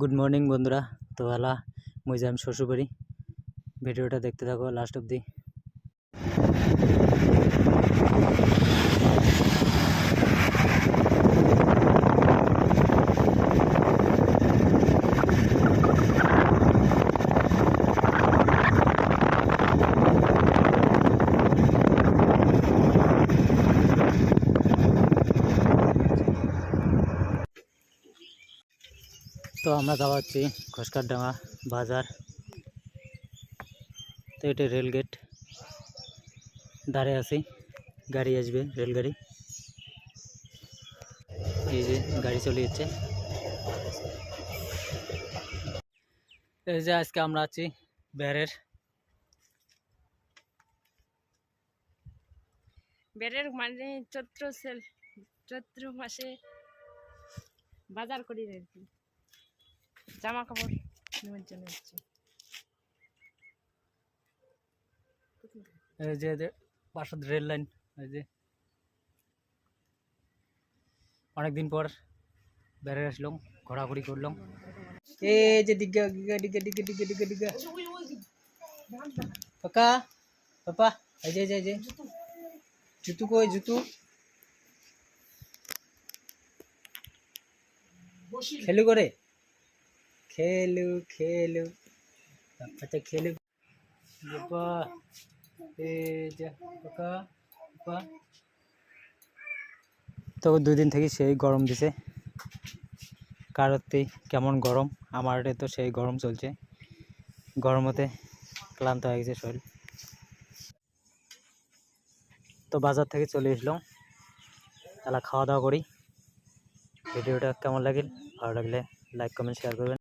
Good morning বন্ধুরা। তো আলা মুই শ্বশুরবাড়ি। ভিডিওটা দেখতে থাকো লাস্ট অব্দি তো আমরা যাওয়া হচ্ছি ঘসকারডাঙ্গা বাজার। তো এটা রেলগেট দাঁড়িয়ে আছি। গাড়ি আসবে, রেলগাড়ি। এই যে গাড়ি চলে যাচ্ছে। এই যে আজকে আমরা আছি বেড়ের বেড়ের মানে চৈত্র সেল, চৈত্র মাসে বাজার করি আর জামা কাপড় নেওয়ার জন্য এই যে পাশে রেল লাইন এই যে। অনেকদিন পর বেড়ে আসলাম ঘোরাঘুরি করলাম। এই যে দিগা দিগা দিগা দিগা দিগা দিগা দিগা পাকা পাপা এই যে যে, যে। জুতু কই জুতু? খেলু করে। খেলু খেলু। আচ্ছা খেলু। বাবা এই যে পাপা তো দুই দিন থেকে সেই গরম দিছে। কারোতেই কেমন গরম? আমার তো সেই গরম চলছে। গরমতে ক্লান্ত হয়ে গেছে শরীর। তো বাজার থেকে চলে এসলাম। তাহলে খাওয়া দাওয়া করি। ভিডিওটা কেমন লাগে ভালো লাগলে লাইক কমেন্ট শেয়ার করবেন।